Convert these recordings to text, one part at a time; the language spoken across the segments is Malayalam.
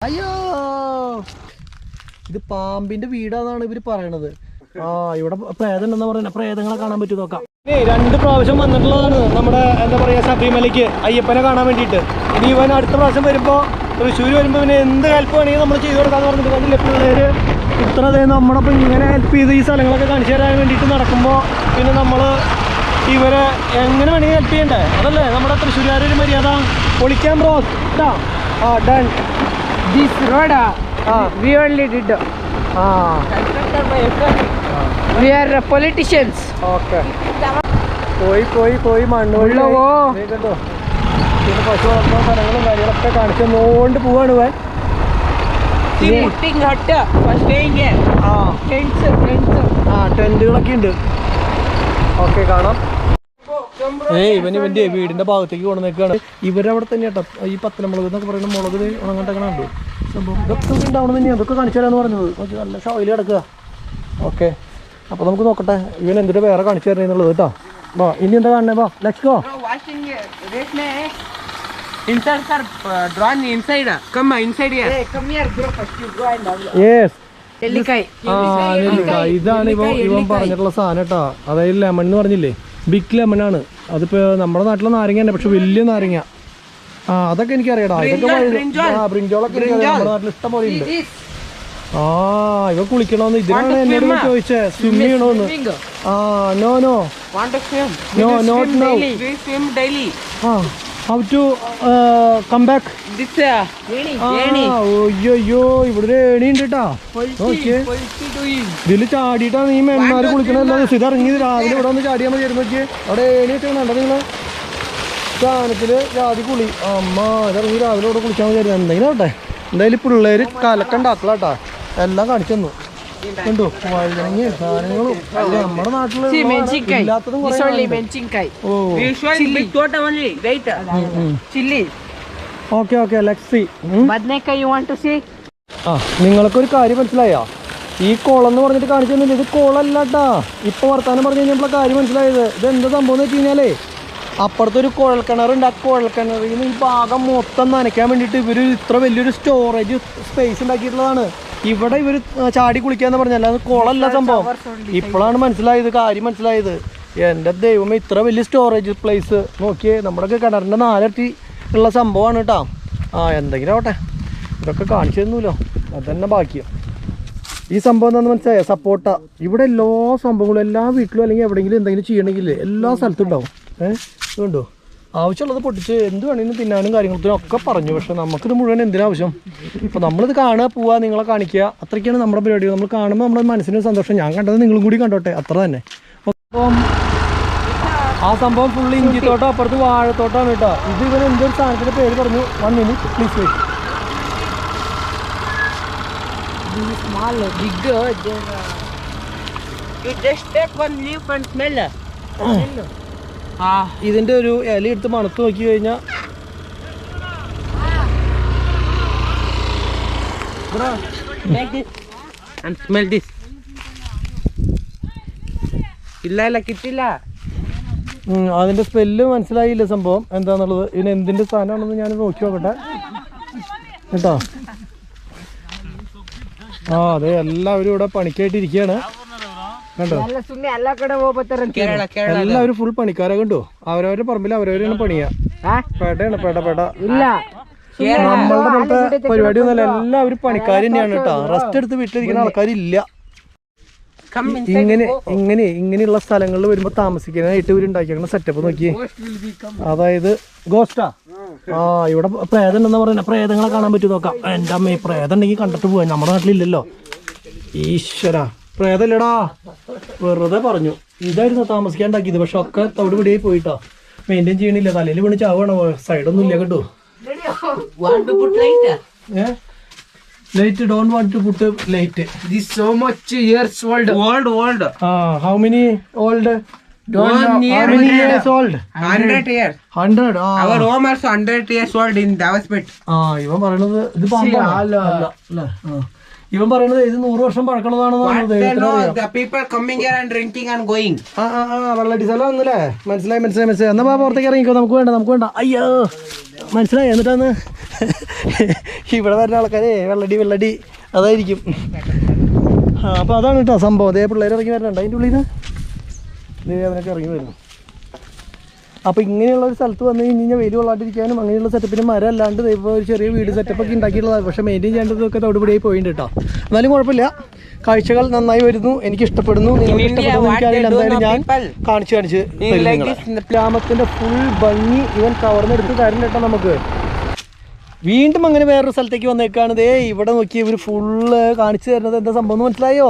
അയ്യോ! ഇത് പാമ്പിന്റെ വീടാന്നാണ് ഇവർ പറയണത്. ആ ഇവിടെ പ്രേതം ഉണ്ടെന്നാ പറയുന്നത് പ്രേതങ്ങളെ കാണാൻ പറ്റും? നോക്കാം. രണ്ട് പ്രാവശ്യം വന്നിട്ടുള്ളതാണ് നമ്മുടെ എന്താ പറയാ ശബരിമലയ്ക്ക് അയ്യപ്പനെ കാണാൻ വേണ്ടിയിട്ട്. ഇനി ഇവൻ അടുത്ത പ്രാവശ്യം വരുമ്പോ തൃശ്ശൂർ വരുമ്പോ പിന്നെ എന്ത് ഹെൽപ്പ് വേണമെങ്കിൽ നമ്മൾ ചെയ്തു കൊടുക്കാന്ന് പറഞ്ഞിട്ട് കണ്ടില്ലേ പിള്ളേര് ഇത്ര നമ്മുടെ ഇങ്ങനെ ഹെൽപ്പ് ചെയ്ത് ഈ സ്ഥലങ്ങളൊക്കെ കാണിച്ചു തരാൻ വേണ്ടിയിട്ട് നടക്കുമ്പോ പിന്നെ നമ്മൾ ഇവരെ എങ്ങനെ വേണമെങ്കിൽ ഹെൽപ്പ് ചെയ്യണ്ടേ? അതല്ലേ? നമ്മുടെ തൃശ്ശൂരുകാരൊരു മര്യാദ. പൊളിക്കാൻ ബ്രോ ആ ഡൺ This road, uh, Ah. we only did. uh, ആ We are uh, politicians. Okay പോയി പോയി പോയി മണ്ണ് വഴി ഉള്ളവോ? ദേ കണ്ടോ പിന്നെ പശു വളർത്തുന്ന സ്ഥലങ്ങളും കാര്യങ്ങളൊക്കെ കാണിച്ചു നോണ്ട് പോവാണ് uh, uh, uh. ആ ടെന്റുകളൊക്കെ ഉണ്ട് ഓക്കെ കാണാം ഏയ് ഇവൻ ഇവന്റെ വീടിന്റെ ഭാഗത്തേക്ക് കൊണ്ടുവന്നേക്കാണ് ഇവരവിടെ തന്നെ കേട്ടോ ഈ പത്തലമുളക് എന്നൊക്കെ പറയുന്ന മുളക് ഉണങ്ങട്ടങ്ങനെ ഉണ്ട് സംഭവം. ഇതൊക്കെ ഉണ്ടാവണം തന്നെയാണ് അതൊക്കെ കാണിച്ചു തരാന്ന് പറഞ്ഞത് നല്ല ഷോയിൽ കിടക്കുക. ഓക്കെ. അപ്പോൾ നമുക്ക് നോക്കട്ടെ. ഇവൻ എന്തിട്ട് വേറെ കാണിച്ചു തരുന്നുള്ളത് കേട്ടോ വാ ഇനി എന്താ കാണണേ വാ let's go Bro, washing right now. Inside, sir, uh, drawn inside. Come inside here. Hey, come here, bro. First you go and have yes Tellikai. ആ നെല്ലിക്ക ഇതാണ് ഇവൻ ഇവൻ പറഞ്ഞിട്ടുള്ള സാധനം കേട്ടോ അതായത് ലെമൺ എന്ന് പറഞ്ഞില്ലേ? ബിഗ് ലെമൺ ആണ്. അതിപ്പോ നമ്മുടെ നാട്ടിലെ നാരങ്ങ തന്നെ പക്ഷെ വലിയ നാരങ്ങ. ആ അതൊക്കെ എനിക്കറിയാടാ. ഇതൊക്കെ ആ ബ്രിഞ്ചോളൊക്കെ നമ്മുടെ നാട്ടിൽ ഇഷ്ടം പോലെ ഉണ്ട്. ആ ഇവ കുളിക്കണോന്ന് ഇതിനാണ് എന്നോട്? ചോദിച്ചേ. സ്വിം ചെയ്യണോന്ന് ആ no no no not no. ആ ഹൗ ടു കം ബാക്ക് ഓയ്യോ ഇവിടെ ഉണ്ട് കേട്ടാ doing. ഇതിൽ ചാടിയിട്ടാണ് ഈ മെന്മാര് കുളിക്കണല്ലോ ഇത് ഇറങ്ങി രാവിലെ ഇവിടെ ഒന്ന് ചാടിയാൽ മതി നോക്കിയേ. അവിടെ ഏണി വെച്ചാൽ നിങ്ങൾ. ചാനത്തിൽ ജാതി കുളി. അമ്മ ഇറങ്ങി രാവിലെ ഇവിടെ കുളിക്കാൻ വിചാരിച്ചു എന്തെങ്കിലും ആവട്ടെ. എന്തായാലും പിള്ളേര് കലക്കണ്ടാക്കലാട്ടാ എല്ലാം കാണിച്ചു തന്നു. കണ്ടു? വഴുതനങ്ങി സാധനങ്ങളും. നമ്മുടെ നാട്ടിൽ. ഇല്ലാത്തതും. ഓ. Usually ഓക്കെ ഓക്കെ ലക്സി Badnekai you want to see? ആ നിങ്ങൾക്ക് ഒരു കാര്യം മനസ്സിലായോ? ഈ കോളം എന്ന് പറഞ്ഞിട്ട് കാണിച്ചു തന്നില്ല ഇത് കോളല്ലാട്ടാ. ഇപ്പൊ വർത്താനം പറഞ്ഞു കഴിഞ്ഞപ്പോൾ കാര്യം മനസ്സിലായത്. ഇത് എന്താ സംഭവം എന്ന് വെച്ച് കഴിഞ്ഞാലേ അപ്പുറത്തൊരു കുഴൽ കിണറുണ്ട് ആ കുഴൽ കിണറിൽ നിന്ന് ഈ ഭാഗം മൊത്തം നനയ്ക്കാൻ വേണ്ടിയിട്ട് ഇവർ ഇത്ര വലിയൊരു സ്റ്റോറേജ് സ്പേസ് ഉണ്ടാക്കിയിട്ടുള്ളതാണ്. ഇവിടെ ഇവർ ചാടി കുളിക്കാന്ന് പറഞ്ഞല്ല അത് കുളമല്ല സംഭവം. ഇപ്പോഴാണ് മനസ്സിലായത് കാര്യം മനസ്സിലായത്. എന്റെ ദൈവമേ ഇത്ര വലിയ സ്റ്റോറേജ് പ്ലേസ് നോക്കിയേ നമ്മുടെ കിണറിന്റെ നാലരട്ടി ഉള്ള സംഭവമാണ് കേട്ടോ ആ എന്തെങ്കിലും ആവട്ടെ. ഇതൊക്കെ കാണിച്ചു തന്നൂലോ? അതന്നെ ബാക്കിയോ ഈ സംഭവം എന്താണെന്ന് മനസ്സിലായ? സപ്പോർട്ട. ഇവിടെ എല്ലാ സംഭവങ്ങളും എല്ലാ വീട്ടിലും അല്ലെങ്കിൽ എവിടെയെങ്കിലും എന്തെങ്കിലും ചെയ്യണമെങ്കിൽ എല്ലാ സ്ഥലത്തും ഉണ്ടാവും. ഏഹ് ഇതുണ്ടോ ആവശ്യമുള്ളത് പൊട്ടിച്ച് എന്ത് വേണമെങ്കിലും തിന്നാനും കാര്യങ്ങൾക്കും ഒക്കെ പറഞ്ഞു. പക്ഷെ നമുക്കിത് മുഴുവൻ എന്തിനാവശ്യം അപ്പോൾ നമ്മളിത് കാണുക പോവുക നിങ്ങളെ കാണിക്കുക അത്രയ്ക്കാണ് നമ്മുടെ പരിപാടി. നമ്മൾ കാണുമ്പോൾ നമ്മുടെ മനസ്സിന് സന്തോഷം. ഞാൻ കണ്ടത് നിങ്ങളും കൂടി കണ്ടോട്ടെ. അത്ര തന്നെ. അപ്പം ആ സംഭവം ഫുള്ള് ഇഞ്ചിത്തോട്ടം അപ്പുറത്ത് വാഴത്തോട്ടാണ് കേട്ടോ. ഇത് ഇവൻ എന്തൊരു സാധനത്തിന്റെ പേര് പറഞ്ഞു? One minute please wait This is small, big. Then, you just take one leaf and smell. Ah, ഇതിന്റെ ഒരു ഇല എടുത്ത് മണത്ത് നോക്കി കഴിഞ്ഞാൽ take ദിസ്. ഇല്ല ഇല്ല കിട്ടില്ല. അതിന്റെ സ്പെല്ല് മനസ്സിലായില്ല സംഭവം എന്താന്നുള്ളത് ഇതിന് എന്തിന്റെ സാധനമാണെന്ന് ഞാൻ നോക്കി നോക്കട്ടെ കേട്ടോ ആ അതെ എല്ലാവരും ഇവിടെ പണിക്കായിട്ടിരിക്കാണ് കണ്ടോ എല്ലാവരും ഫുൾ പണിക്കാരെ കണ്ടോ അവരവരുടെ പറമ്പിൽ അവരവരെയാണ് പണിയാ പേടയാണ് പേട പേട ഇല്ല നമ്മളുടെ പരിപാടി ഒന്നല്ല എല്ലാവരും പണിക്കാർ തന്നെയാണ് കേട്ടോ റെസ്റ്റ് എടുത്ത് വീട്ടിലിരിക്കുന്ന ആൾക്കാരില്ല ഇങ്ങനെ ഇങ്ങനെ ഇങ്ങനെയുള്ള സ്ഥലങ്ങളിൽ വരുമ്പോൾ താമസിക്കാനായിട്ട് ഇവർ ഉണ്ടാക്കിയേക്കുന്ന സെറ്റപ്പ് നോക്കി അതായത് ഗോസ്റ്റാ ആ? ഇവിടെ പ്രേതം ഉണ്ടെന്ന് പറയുന്നത് പ്രേതങ്ങളെ കാണാൻ പറ്റും നോക്കാം. എന്റെ അമ്മ പ്രേതം ഉണ്ടെങ്കിൽ കണ്ടിട്ട് പോവാ. നമ്മുടെ നാട്ടിലില്ലല്ലോ. ഈശ്വര. പ്രേതല്ലടാ വെറുതെ പറഞ്ഞു. ഇതായിരുന്നു താമസിക്കാൻ ഉണ്ടാക്കിയത് പക്ഷെ ഒക്കെ തവിട് പിടിയായി പോയിട്ടോ. മെയിന്റെയിൻ ചെയ്യണില്ല. തലയിൽ വീണ് ചാവണോ? സൈഡൊന്നും ഇല്ല കേട്ടോ. Light don't want to put light this so much years old old old ആ how many old One year how many years old? 100 years. Hundred ആ our home also 100 years old in Davasmet ആ ഇവൻ പറയുന്നത് ഇത് പാമ്പാണ്. അല്ല. അല്ല ഇവൻ പറയണത് ഇത് നൂറ് വർഷം ആ വെള്ളടി സ്ഥലം ഒന്നുമില്ലേ മനസ്സിലായി മനസ്സിലായി മനസ്സിലായി. എന്നാ പുറത്തേക്ക് ഇറങ്ങിക്കോ. നമുക്ക് വേണ്ട നമുക്ക് വേണ്ട. അയ്യോ. മനസ്സിലായി എന്നിട്ടാന്ന്? ഇവിടെ വരുന്ന ആൾക്കാരെ വെള്ളടി വെള്ളടി. അതായിരിക്കും. ആ അപ്പോൾ അതാണ് കേട്ടോ സംഭവം. അതേ പിള്ളേർ ഇറങ്ങി വരുന്നുണ്ട് അതിന്റെ ഉള്ളിൽ നിന്ന് അവനൊക്കെ ഇറങ്ങി വരുന്നു അപ്പോൾ ഇങ്ങനെയുള്ള ഒരു സ്ഥലത്ത് വന്നു കഴിഞ്ഞ് കഴിഞ്ഞാൽ വെയിൽ കൊള്ളാണ്ടിരിക്കാനും അങ്ങനെയുള്ള സെറ്റപ്പിന് മരം അല്ലാണ്ട് ഇപ്പോൾ ഒരു ചെറിയ വീട് സെറ്റപ്പ് ഒക്കെ ഉണ്ടാക്കിയിട്ടുള്ളതാണ്. പക്ഷേ മെയിന്റെയിൻ ചെയ്യേണ്ടതൊക്കെ തവിടുപടിയായി പോയിട്ടുണ്ട് കേട്ടോ എന്നാലും കുഴപ്പമില്ല. കാഴ്ചകൾ നന്നായി വരുന്നു. എനിക്ക് ഇഷ്ടപ്പെടുന്നു. നിങ്ങൾക്ക് ഇഷ്ടപ്പെടുന്നു. എന്തായാലും ഞാൻ? കാണിച്ചു കാണിച്ച് ഗ്രാമത്തിന്റെ ഫുൾ ഭംഗി ഇവൻ കവർന്നെടുത്ത് തരും കേട്ടോ നമുക്ക്. വീണ്ടും അങ്ങനെ വേറൊരു സ്ഥലത്തേക്ക് വന്നേക്കാണ്. ദേ ഇവിടെ നോക്കി ഇവർ ഫുള്ള് കാണിച്ചു തരുന്നത് എന്താ സംഭവം മനസ്സിലായോ?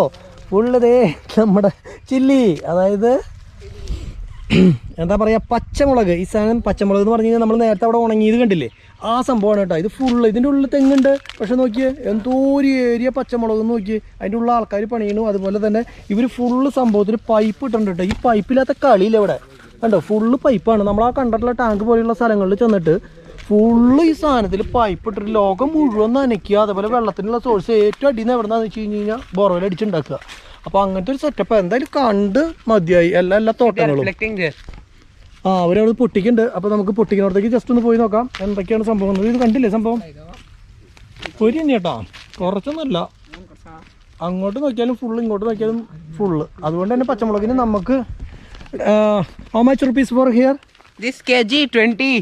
ഫുള്ള് ദേ നമ്മുടെ ചില്ലി അതായത് എന്താ പറയുക പച്ചമുളക്. ഈ സാധനം പച്ചമുളക് എന്ന് പറഞ്ഞു കഴിഞ്ഞാൽ നമ്മൾ നേരത്തെ അവിടെ ഉണങ്ങിയത് കണ്ടില്ലേ? ആ സംഭവമാണ് കേട്ടോ. ഇത് ഫുള്ള് ഇതിന്റെ ഉള്ളിൽ തെങ്ങുണ്ട്. പക്ഷെ നോക്കിയേ എന്തോ ഒരു ഏരിയ പച്ചമുളക് എന്ന് നോക്കി അതിന്റെ ഉള്ള ആൾക്കാർ പണിയണു അതുപോലെ തന്നെ ഇവർ ഫുള്ള് സംഭവത്തിൽ പൈപ്പ് ഇട്ടുണ്ട് കേട്ടോ. ഈ പൈപ്പില്ലാത്ത കളിയില്ല ഇവിടെ. കണ്ടോ? ഫുള്ള് പൈപ്പാണ് നമ്മൾ ആ കണ്ടിട്ടുള്ള ടാങ്ക് പോലെയുള്ള സ്ഥലങ്ങളിൽ ചെന്നിട്ട് ഫുള്ള് ഈ സാധനത്തിൽ പൈപ്പ് ഇട്ടിട്ട് ലോകം മുഴുവൻ നനയ്ക്കുക. അതേപോലെ വെള്ളത്തിനുള്ള സോഴ്സ് ഏറ്റവും അടിയിൽ നിന്ന് എവിടെ നിന്നാന്ന് വെച്ച് കഴിഞ്ഞ് കഴിഞ്ഞാൽ ബോർവെൽ അടിച്ചുണ്ടാക്കുക. അപ്പോൾ അങ്ങനത്തെ ഒരു സെറ്റപ്പ് എന്തായാലും കണ്ട് മതിയായി. എല്ലാ എല്ലാ തോട്ടങ്ങളും. ആ അവർ ആ അവരവിടെ പൊട്ടിക്കുന്നുണ്ട്. അപ്പോൾ നമുക്ക് പൊട്ടിക്കുന്നിടത്തേക്ക് ജസ്റ്റ് ഒന്ന് പോയി നോക്കാം. എന്തൊക്കെയാണ് സംഭവം ഇത് കണ്ടില്ലേ സംഭവം? പൊരി തന്നെ കേട്ടോ. കുറച്ചൊന്നുമല്ല അങ്ങോട്ട് നോക്കിയാലും ഫുള്ള് ഇങ്ങോട്ട് നോക്കിയാലും ഫുള്ള് അതുകൊണ്ട് തന്നെ പച്ചമുളകിന് നമുക്ക് how much rupees for here this K G twenty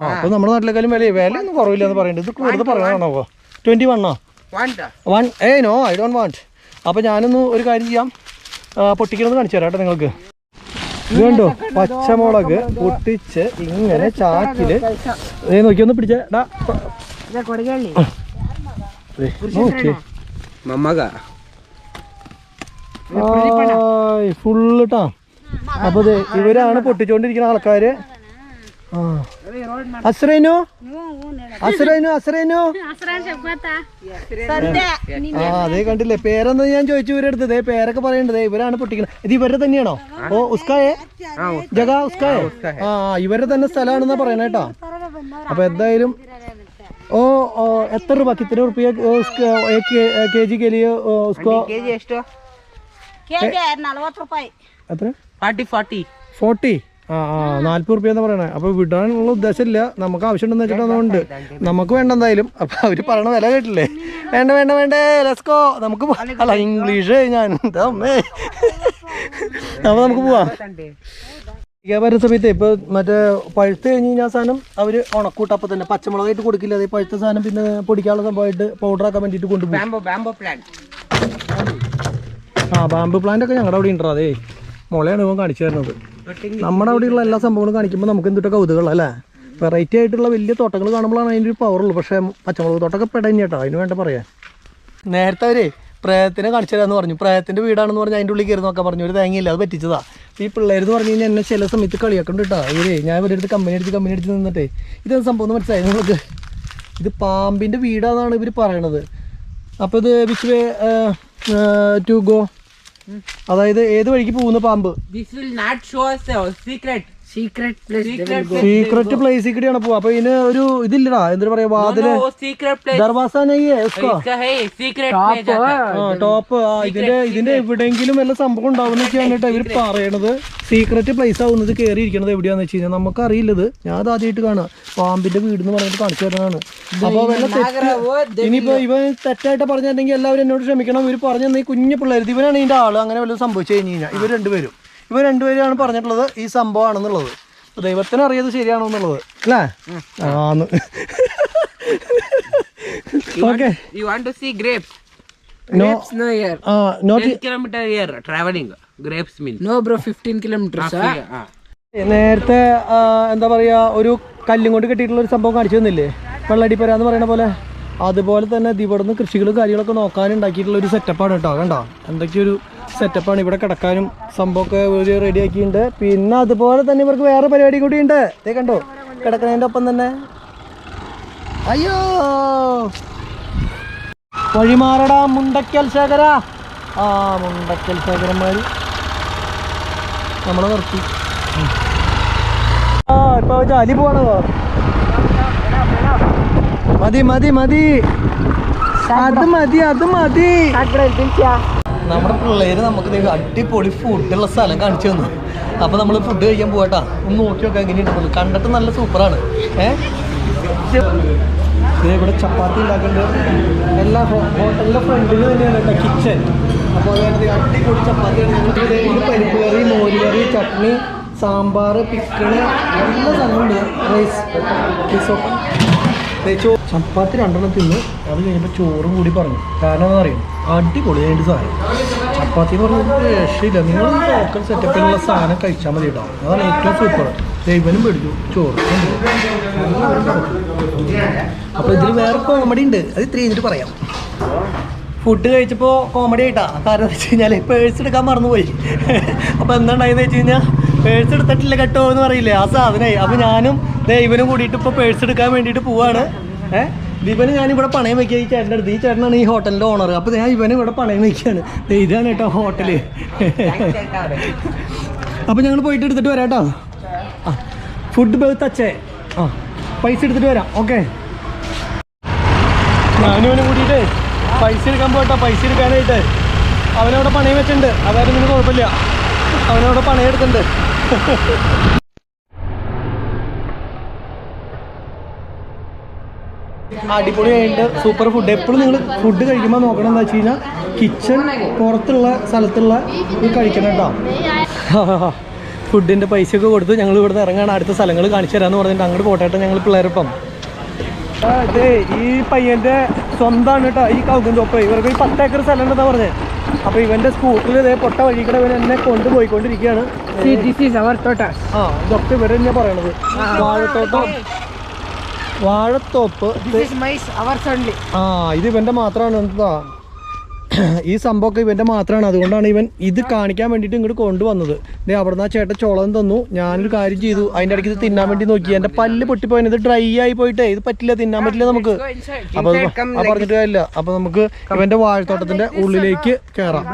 ആ അപ്പൊ നമ്മുടെ നാട്ടിലേക്കാളും വില വിലയൊന്നും കുറവില്ല എന്ന് പറയുന്നത് ഇത് വെറുതെ പറയണോ ട്വന്റി വണ്ണോ? വൺ ഏ നോ ഐ ഡോണ്ട് വാണ്ട് അപ്പൊ ഞാനൊന്ന് ഒരു കാര്യം ചെയ്യാം. പൊട്ടിക്കണത് പൊട്ടിക്കണമെന്ന് കാണിച്ചു തരാം കേട്ടോ നിങ്ങൾക്ക്. ഇത് കണ്ടോ? പച്ചമുളക് പൊട്ടിച്ച് ഇങ്ങനെ ചാക്കിൽ. ഏ നോക്കി ഒന്ന് പിടിച്ചാ. നോക്കി Mamaga. ഫുള്ള് ട്ടാ. അപ്പൊ ദേ ഇവരാണ് പൊട്ടിച്ചോണ്ടിരിക്കുന്ന ആൾക്കാര്. ആ അസ്രൈനു അസ്രൈനു അസ്രൈനു ആ അതേ കണ്ടില്ലേ പേരെന്ന് ഞാൻ ചോദിച്ചു ഇവരെടുത്ത് ദേ പേരൊക്കെ പറയണ്ടത് ഇവരാണ് പൊട്ടിക്കുന്നത് ഇത് ഇവരുടെ തന്നെയാണോ ഓ ഉസ്കായെ ജഗ ഉസ്കായെ ആ ഇവരുടെ തന്നെ സ്ഥലമാണെന്നാ പറയണേ കേട്ടോ അപ്പൊ എന്തായാലും ഓ ഓ എത്ര രൂപ കിത്തന റുപ്യ കെ ജി കെ ലിയെ ഓ, ഉസ്കോ kg ಎಷ್ಟು ಕೆಜಿ ನಲ್ವತ್ತು ರೂಪಾಯಿ എത്ര 40 40 ഫോർട്ടി ആ ആ നാല്പത് റുപ്യ എന്ന് പറയണേ. അപ്പൊ വിടാനുള്ള ഉദ്ദേശമില്ല. നമുക്ക് ആവശ്യമുണ്ടെന്ന് വെച്ചിട്ടുണ്ട് നമുക്ക് വേണ്ട എന്തായാലും. അപ്പൊ അവർ പറയണ വില കേട്ടില്ലേ? വേണ്ട വേണ്ട വേണ്ടേ. ലെസ്കോ നമുക്ക് അല്ല ഇംഗ്ലീഷ് ഞാൻ. അപ്പൊ നമുക്ക് പോവാം. വരുന്ന സമയത്ത് ഇപ്പോൾ മറ്റേ പഴുത്ത് കഴിഞ്ഞ് കഴിഞ്ഞാൽ സാധനം അവർ ഉണക്കൂട്ട് അപ്പോൾ തന്നെ പച്ചമുളകായിട്ട് കൊടുക്കില്ല. അതേ പഴുത്ത സാധനം പിന്നെ പൊടിക്കാനുള്ള സംഭവമായിട്ട് പൗഡർ ആക്കാൻ വേണ്ടിട്ട് കൊണ്ടുപോകും ആ ബാമ്പു പ്ലാന്റ് ഒക്കെ ഞങ്ങളുടെ അവിടെ ഉണ്ടോ അതേ മുളയാണ് ഇവൻ കാണിച്ചു തരുന്നത്. നമ്മുടെ അവിടെയുള്ള എല്ലാ സംഭവങ്ങളും കാണിക്കുമ്പോൾ നമുക്ക് എന്തൊക്കെ കൗതുകമുള്ള അല്ലേ? വെറൈറ്റി ആയിട്ടുള്ള വലിയ തോട്ടങ്ങൾ കാണുമ്പോഴാണ് അതിന്റെ ഒരു പവറുള്ളൂ പക്ഷേ പച്ചമുളക് തോട്ടമൊക്കെ പെടഞ്ഞ കേട്ടോ. അതിന് വേണ്ട പറയാൻ. നേരത്തെ അവരെ പ്രേതത്തിനെ കാണിച്ചു തരാമെന്ന് പറഞ്ഞു. പ്രേതത്തിന്റെ വീടാണെന്ന് പറഞ്ഞാൽ അതിന്റെ ഉള്ളിൽ കയറി നോക്കാൻ പറഞ്ഞു. ഒരു തേങ്ങയില്ല അത് പറ്റിച്ചതാ. ഈ പിള്ളേർ എന്ന് പറഞ്ഞു കഴിഞ്ഞാൽ എന്നെ ചില സമയത്ത് കളിയാക്കണ്ട് കേട്ടോ. ഇവരെ ഞാൻ ഇവരുടെ അടുത്ത് കമ്പനി അടിച്ച് കമ്പനി അടിച്ച് നിന്നിട്ടേ ഇതെന്ത് സംഭവം മനസ്സിലായി നിങ്ങൾക്ക്? ഇത് പാമ്പിന്റെ വീടാണെന്നാണ് ഇവർ പറയണത്. അപ്പോൾ ഇത് വിച്ച് ടു ഗോ അതായത് ഏത് വഴിക്ക് പോകുന്ന പാമ്പ്? This will not show us secret place കൂടിയാണ് പോവാ. അപ്പൊ ഇതിന് ഒരു ഇതില്ലടാ. എന്താ പറയാ വാതിൽ ടോപ്പ് ഇതിന്റെ ഇതിന്റെ എവിടെങ്കിലും വല്ല സംഭവം ഉണ്ടാവുന്ന വെച്ചാണ് ഇവർ പറയണത്. സീക്രട്ട് പ്ലേസ് ആവുന്നത് കേറി ഇരിക്കണത് എവിടെയാന്ന് വെച്ച് കഴിഞ്ഞാൽ നമുക്ക് അറിയില്ലത് ഞാൻ ആദ്യമായിട്ട് കാണാം പാമ്പിന്റെ വീട് എന്ന് പറഞ്ഞിട്ട് കാണിച്ചു തരുന്നതാണ്. അപ്പൊ ഇനിയിപ്പോ ഇവൻ തെറ്റായിട്ട് പറഞ്ഞിട്ടുണ്ടെങ്കിൽ എല്ലാവരും എന്നോട് ക്ഷമിക്കണം. ഇവർ പറഞ്ഞു കുഞ്ഞു പിള്ളേർ ഇവനാണ് ഇതിന്റെ ആൾ. അങ്ങനെ വല്ലതും സംഭവിച്ചു കഴിഞ്ഞു കഴിഞ്ഞാൽ ഇവർ രണ്ടുപേരും. ഇവർ രണ്ടുപേരാണ് പറഞ്ഞിട്ടുള്ളത് ഈ സംഭവമാണെന്നുള്ളത്. ദൈവത്തിന് അറിയത് ശരിയാണോ എന്നുള്ളത്. അല്ലേ? ആന്ന്. ഓക്കെ വാണ്ട് ടു സീ നേരത്തെ എന്താ പറയാ ഒരു കല്ലും കൊണ്ട് കെട്ടിയിട്ടുള്ള ഒരു സംഭവം കാണിച്ചു തന്നില്ലേ? വെള്ളടിപ്പരാന്ന് എന്ന് പറയുന്ന പോലെ. അതുപോലെ തന്നെ ഇവിടുന്ന് കൃഷികളും കാര്യങ്ങളൊക്കെ നോക്കാൻ ഉണ്ടാക്കിയിട്ടുള്ള ഒരു സെറ്റപ്പാണ് കേട്ടോ. കണ്ടോ? എന്തൊക്കെയൊരു സെറ്റപ്പാണ് ഇവിടെ കിടക്കാനും സംഭവമൊക്കെ ഒരു റെഡി ആക്കിയിട്ടുണ്ട്. പിന്നെ അതുപോലെ തന്നെ ഇവർക്ക് വേറെ പരിപാടി കൂടി ഉണ്ട്. ഇതേ കണ്ടോ? കിടക്കുന്നതിന്റെ ഒപ്പം തന്നെ. അയ്യോ! വഴിമാറടാ മുണ്ടക്കൽ ശേഖര. ആ മുണ്ടക്കൽ ശേഖരന്മാര് നമ്മളെ നിർത്തി. ആ ഇപ്പൊ ജാലി പോവാണോ. മതി മതി മതി. അത് മതി അത് മതി. നമ്മുടെ പിള്ളേര് നമുക്ക് അടിപൊളി ഫുഡുള്ള സ്ഥലം കാണിച്ചു തന്നു. അപ്പൊ നമ്മൾ ഫുഡ് കഴിക്കാൻ പോകട്ടാ ഒന്ന് നോക്കി നോക്കാം എങ്ങനെയുണ്ടെന്നുള്ളത് കണ്ടിട്ട് നല്ല സൂപ്പറാണ്. ഏഹ് ഇവിടെ ചപ്പാത്തി ഉണ്ടാക്കുന്നുണ്ട് എല്ലാ ഹോട്ടലിന്റെ ഫ്രണ്ടിൽ തന്നെയാണ് കേട്ടോ കിച്ചൺ അപ്പോൾ അതുകൊണ്ട് അടിപൊളി ചപ്പാത്തിയാണ് പരിപ്പ് കറി മോര് കറി ചട്നി സാമ്പാർ പിക്കിൾ എല്ലാ സാധനമുണ്ട്. റൈസ് ചപ്പാത്തി രണ്ടെണ്ണം തിന്ന്. അത് കഴിഞ്ഞപ്പോൾ ചോറും കൂടി പറഞ്ഞു. കാരണം അറിയും? അടിപൊളിയായിട്ട് സാധനം. ചപ്പാത്തി എന്ന് പറഞ്ഞാൽ രക്ഷയില്ല. നിങ്ങൾ ലോക്കൽ സെറ്റപ്പിലുള്ള സാധനം കഴിച്ചാൽ മതി കേട്ടോ. അതാണ് ഏറ്റവും സൂപ്പർ ദൈവനും പിടിച്ചു ചോറ് അപ്പോൾ ഇതിൽ വേറെ കോമഡി ഉണ്ട്. അത് ഇത്ര കഴിഞ്ഞിട്ട് പറയാം. ഫുഡ് കഴിച്ചപ്പോൾ കോമഡി ആയിട്ടാ. കാരണം എന്ന് വെച്ച് കഴിഞ്ഞാൽ പേഴ്സ് എടുക്കാൻ മറന്നുപോയി. അപ്പോൾ എന്താണ്ടായെന്ന് വെച്ച് കഴിഞ്ഞാൽ പേഴ്സ് എടുത്തിട്ടില്ല കേട്ടോ എന്ന് പറയില്ലേ? ആ സാധനമായി അപ്പോൾ ഞാനും ദൈവനും കൂടിയിട്ട് ഇപ്പോൾ പേഴ്സ് എടുക്കാൻ വേണ്ടിയിട്ട് പോവാണ്. ഏഹ് ദീപന് ഞാനിവിടെ പണയം വെക്കുക ഈ ചേട്ടന്റെ അടുത്ത്. ഈ ചേട്ടനാണ് ഈ ഹോട്ടലിന്റെ ഓണർ അപ്പോൾ ഞാൻ ഇവനും ഇവിടെ പണയം വെക്കുകയാണ്. ഇതാണ് കേട്ടോ ഹോട്ടൽ. അപ്പോൾ ഞങ്ങൾ പോയിട്ട് എടുത്തിട്ട് വരാം കേട്ടോ. ആ ഫുഡ് ബൗത്ത് അച്ഛേ. ആ പൈസ എടുത്തിട്ട് വരാം. ഓക്കെ. ഞാനും കൂടിയിട്ട് പൈസ എടുക്കാൻ പോട്ടോ. പൈസ എടുക്കാനായിട്ട്. അവനവിടെ പണയം വെച്ചിട്ടുണ്ട്. അതായത് ഇതിന് കുഴപ്പമില്ല. അവനവിടെ പണയം എടുക്കുന്നുണ്ട് അടിപൊളിയായിട്ട് സൂപ്പർ ഫുഡ് എപ്പോഴും നിങ്ങൾ ഫുഡ് കഴിക്കുമ്പോൾ നോക്കണം എന്താ വെച്ച് കഴിഞ്ഞാൽ കിച്ചൺ പുറത്തുള്ള സ്ഥലത്തുള്ള ഇത് കഴിക്കണം കേട്ടോ. ഫുഡിന്റെ പൈസയൊക്കെ കൊടുത്ത് ഞങ്ങൾ ഇവിടുന്ന് ഇറങ്ങാണ്. അടുത്ത സ്ഥലങ്ങൾ കാണിച്ചു തരാമെന്ന് പറഞ്ഞിട്ട് അങ്ങോട്ട് പോട്ടെ ഞങ്ങൾ പിള്ളേരൊപ്പം. അതെ ഈ പയ്യന്റെ സ്വന്തമാണ് കേട്ടോ ഈ കൗകും തോപ്പ് ഇവർക്ക് ഈ പത്ത് ഏക്കർ സ്ഥലം ഉണ്ടെന്നാ പറഞ്ഞത് അപ്പൊ ഇവന്റെ സ്കൂട്ടറിൽ ഇതേ പൊട്ട വഴിക്കടെ ഇവൻ എന്നെ കൊണ്ടുപോയിക്കൊണ്ടിരിക്കുകയാണ്. ആ ഇതൊക്കെ ഇവരെന്നെ പറയണത്. വാഴത്തോട്ടം. വാഴത്തോപ്പ്. ആ ഇത് ഇവന്റെ മാത്രമാണ് എന്താ ഈ സംഭവമൊക്കെ ഇവന്റെ മാത്രമാണ് അതുകൊണ്ടാണ് ഇവൻ ഇത് കാണിക്കാൻ വേണ്ടിയിട്ട് ഇങ്ങോട്ട് കൊണ്ടുവന്നത്. ദേ അവിടുന്ന് ആ ചേട്ടൻ ചോളം തന്നു. ഞാനൊരു കാര്യം ചെയ്തു. അതിന്റെ ഇടയ്ക്ക് ഇത് തിന്നാൻ വേണ്ടി നോക്കി. എന്റെ പല്ല് പൊട്ടിപ്പോയത് ഇത് ഡ്രൈ ആയി പോയിട്ടേ. ഇത് പറ്റില്ല തിന്നാൻ പറ്റില്ല നമുക്ക്. അപ്പൊ പറഞ്ഞിട്ട് കാര്യമില്ല. അപ്പൊ നമുക്ക് ഇവന്റെ വാഴത്തോട്ടത്തിന്റെ ഉള്ളിലേക്ക് കയറാം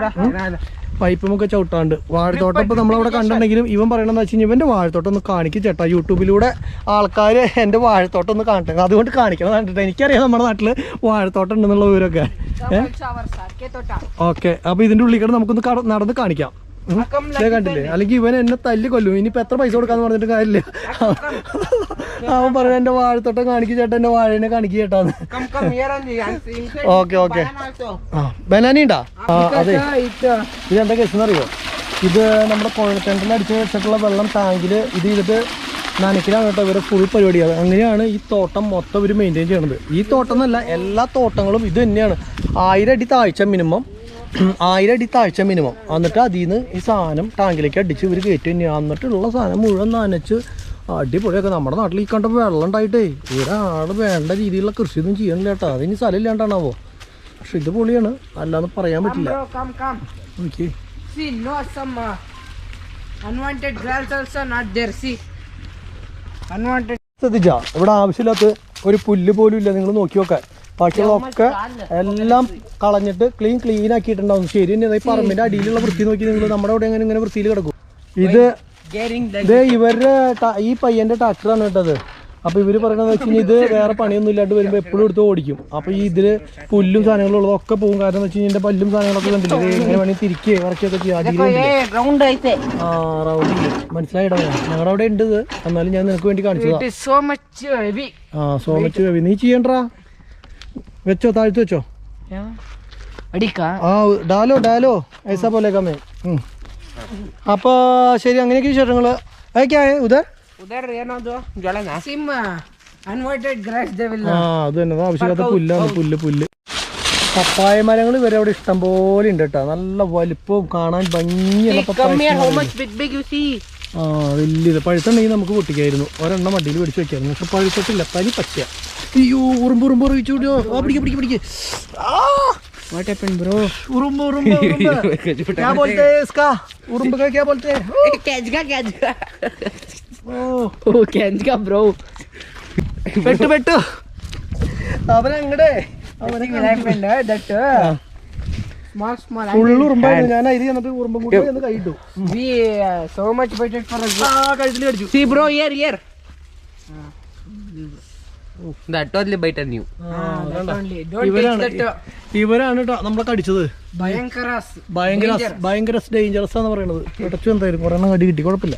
ഉം. പൈപ്പ് നമുക്ക് ചവിട്ടാണ്ട്. വാഴത്തോട്ടം ഇപ്പൊ നമ്മളവിടെ കണ്ടിട്ടുണ്ടെങ്കിലും ഇവൻ പറയണമെന്ന് വെച്ച് കഴിഞ്ഞാൽ ഇവന്റെ വാഴത്തോട്ടം ഒന്ന് കാണിക്കും ചേട്ടാ. യൂട്യൂബിലൂടെ ആൾക്കാർ എന്റെ വാഴത്തോട്ടം ഒന്ന് കാണട്ടെ അതുകൊണ്ട് കാണിക്കണം കണ്ടിട്ട് എനിക്കറിയാം നമ്മുടെ നാട്ടിൽ വാഴത്തോട്ടം ഉണ്ടെന്നുള്ള വിവരമൊക്കെ. ഓക്കെ. അപ്പൊ ഇതിന്റെ ഉള്ളിൽ കൂടെ നമുക്കൊന്ന് നടന്ന് കാണിക്കാം. കണ്ടില്ലേ? അല്ലെങ്കിൽ ഇവൻ എന്നെ തല്ലി കൊല്ലും. ഇനിയിപ്പോ എത്ര പൈസ കൊടുക്കാന്ന് പറഞ്ഞിട്ട് കാര്യമില്ല. അവൻ പറഞ്ഞു എന്റെ വാഴത്തോട്ടം കാണിക്കും ചേട്ടാ എന്റെ വാഴനെ കാണിക്കും ചേട്ടാന്ന്. Okay okay. ആ ബനാനി ഉണ്ടാ? അതെ. ഇത് എന്താ കേസ് അറിയോ ഇത് നമ്മുടെ കുഴൽക്കിണറ്റിൽ അടിച്ച് വെച്ചിട്ടുള്ള വെള്ളം ടാങ്കിൽ ഇത് ചെയ്തിട്ട് നനയ്ക്കലാണ് കേട്ടോ. ഇവരെ ഫുൾ പരിപാടിയാണ് അങ്ങനെയാണ് ഈ തോട്ടം മൊത്തം ഇവർ മെയിന്റെയിൻ ചെയ്യണത്. ഈ തോട്ടം എന്നല്ല എല്ലാ തോട്ടങ്ങളും ഇത് തന്നെയാണ്. ആയിരം അടി താഴ്ച മിനിമം ആയിരം അടി താഴ്ച മിനിമം. എന്നിട്ട് അതിൽ നിന്ന് ഈ സാധനം ടാങ്കിലേക്ക് അടിച്ച് ഇവർ കയറ്റി തന്നെയാണ് എന്നിട്ടുള്ള സാധനം മുഴുവൻ നനച്ച് അടിപൊളിയൊക്കെ. നമ്മുടെ നാട്ടിൽ ഈ കണ്ട വെള്ളം ഉണ്ടായിട്ടേ. ഒരാൾ വേണ്ട രീതിയിലുള്ള കൃഷിയൊന്നും ചെയ്യണില്ല കേട്ടോ. അതിന് സ്ഥലം ഇല്ലാണ്ടാണാവോ? പക്ഷെ ഇത് പൊളിയാണ്. അല്ലാന്ന് പറയാൻ പറ്റില്ല. ഓക്കെ. ശ്രദ്ധിച്ചാ ഇവിടെ ആവശ്യമില്ലാത്ത ഒരു പുല്ല് പോലും ഇല്ല. നിങ്ങൾ നോക്കി നോക്കാൻ. ബാക്കിയുള്ളതൊക്കെ എല്ലാം കളഞ്ഞിട്ട് ക്ലീൻ ക്ലീൻ ആക്കിയിട്ടുണ്ടാവും. ശരി ഈ പറമ്പിന്റെ അടിയിലുള്ള വൃത്തി നോക്കി നിങ്ങൾ നമ്മുടെ അവിടെ എങ്ങനെ ഇങ്ങനെ വൃത്തിയിൽ കിടക്കും. ഇത് ഇത് ഇവരുടെ ഈ പയ്യന്റെ ട്രാക്ടറാണ് കേട്ടത്. അപ്പൊ ഇവർ പറയണത് വെച്ച് കഴിഞ്ഞാൽ ഇത് വേറെ പണിയൊന്നും ഇല്ലാണ്ട് വരുമ്പോ എപ്പോഴും എടുത്ത് ഓടിക്കും. അപ്പൊ ഈ ഇതിൽ പുല്ലും സാധനങ്ങളും ഉള്ളതൊക്കെ പോകും. കാരണം വെച്ച് കഴിഞ്ഞാൽ പല്ലും സാധനങ്ങളൊക്കെ കണ്ടില്ലേ? എങ്ങനെ വേണമെങ്കിൽ തിരിക്കുക ഇറക്കിയൊക്കെ ചെയ്യാം. ആ ഞങ്ങളുടെ അവിടെ ഉണ്ട് എന്നാലും ഞാൻ നിനക്ക് വേണ്ടി കാണിച്ചു ആ സോ മച്ച് നീ ചെയ്യണ്ടാ? വെച്ചോ താഴ്ത്തു വെച്ചോ. ആ ഡാലോ ഡാലോ. ഐസ പോലെ കമ്മേ. അപ്പൊ ശരി അങ്ങനെയൊക്കെ വിശേഷങ്ങൾ അതൊക്കെ ആയ ഉദർ? സിം ഗ്രാസ് ആ. പുല്ലാണ് പപ്പായ മരങ്ങൾ വരെ അവിടെ ഇഷ്ടം പോലെ ഉണ്ട് കേട്ടോ നല്ല വലുപ്പവും കാണാൻ ഭംഗിയുള്ള ആ പഴുത്തുണ്ടെങ്കിൽ നമുക്ക് പൊട്ടിക്കായിരുന്നു. ഒരെണ്ണം വണ്ടിയിൽ പിടിച്ചു വെക്കായിരുന്നു. പക്ഷെ പഴുത്തിട്ടില്ല. പനി പറ്റിയ. അയ്യോ ഉറുമ്പ് ഉറുമ്പ് ഉറിയിച്ചോടിയോ ആ പിടിക്ക് പിടിക്ക് പിടിക്ക് ആ what happened bro उरुम्ब उरुम्ब उरुम्ब क्या बोलते हैं इसका उरुम्ब का क्या बोलते हैं catch ga catch ga ओ oh catch ga bro പെട്ടു പെട്ടു അവനങ്ങടെ Nothing will happen uh, that uh, small small full ഉറുമ്പായിരുന്നു ഞാൻ അരി എന്നിട്ട് ഉറുമ്പും കൂടി എന്ന് കൈയിട്ടു we uh, so much waited for us ആ കഴുത്തിൽ കടിച്ചു see bro here here ഇവരാണ് ഇവരാണ് കേട്ടോ നമ്മളെ കടിച്ചത്. ഭയങ്കര ഡേഞ്ചറസ് ആണ് പറയണത്. ഇടച്ചു എന്തായാലും കുറെ എണ്ണം കടി കിട്ടി കുഴപ്പമില്ല.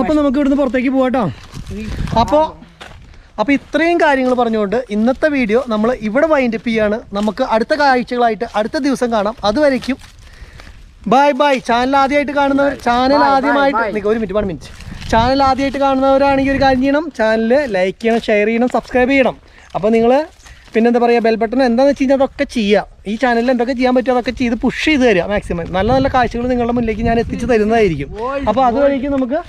അപ്പൊ നമുക്ക് ഇവിടുന്ന് പുറത്തേക്ക് പോവാട്ടോ അപ്പോ അപ്പൊ ഇത്രയും കാര്യങ്ങൾ പറഞ്ഞുകൊണ്ട് ഇന്നത്തെ വീഡിയോ നമ്മൾ ഇവിടെ വൈൻഡപ്പ് ചെയ്യാണ്. നമുക്ക് അടുത്ത കാഴ്ചകളായിട്ട് അടുത്ത ദിവസം കാണാം. അതുവരയ്ക്കും ബൈ ബൈ ചാനൽ ആദ്യമായിട്ട് കാണുന്നവർ ചാനൽ ആദ്യമായിട്ട് ഒരു മിനിറ്റ് വൺ മിനിറ്റ് ചാനൽ ആദ്യമായിട്ട് കാണുന്നവരാണെങ്കിൽ ഒരു കാര്യം ചെയ്യണം. ചാനൽ ലൈക്ക് ചെയ്യണം ഷെയർ ചെയ്യണം സബ്സ്ക്രൈബ് ചെയ്യണം. അപ്പോൾ നിങ്ങൾ പിന്നെന്താ പറയുക ബെൽ ബട്ടൺ എന്താണെന്ന് വെച്ച് കഴിഞ്ഞാൽ അതൊക്കെ ചെയ്യുക ഈ ചാനലിൽ എന്തൊക്കെ ചെയ്യാൻ പറ്റുമോ അതൊക്കെ ചെയ്ത് പുഷ് ചെയ്ത് തരിക മാക്സിമം നല്ല നല്ല കാഴ്ചകൾ നിങ്ങളുടെ മുന്നിലേക്ക് ഞാൻ എത്തിച്ചു തരുന്നതായിരിക്കും. അപ്പോൾ അതുവഴിക്ക് നമുക്ക്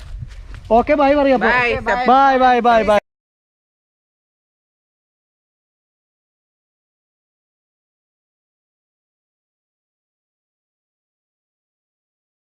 ഓക്കെ ബൈ പറയാം. Bye bye bye bye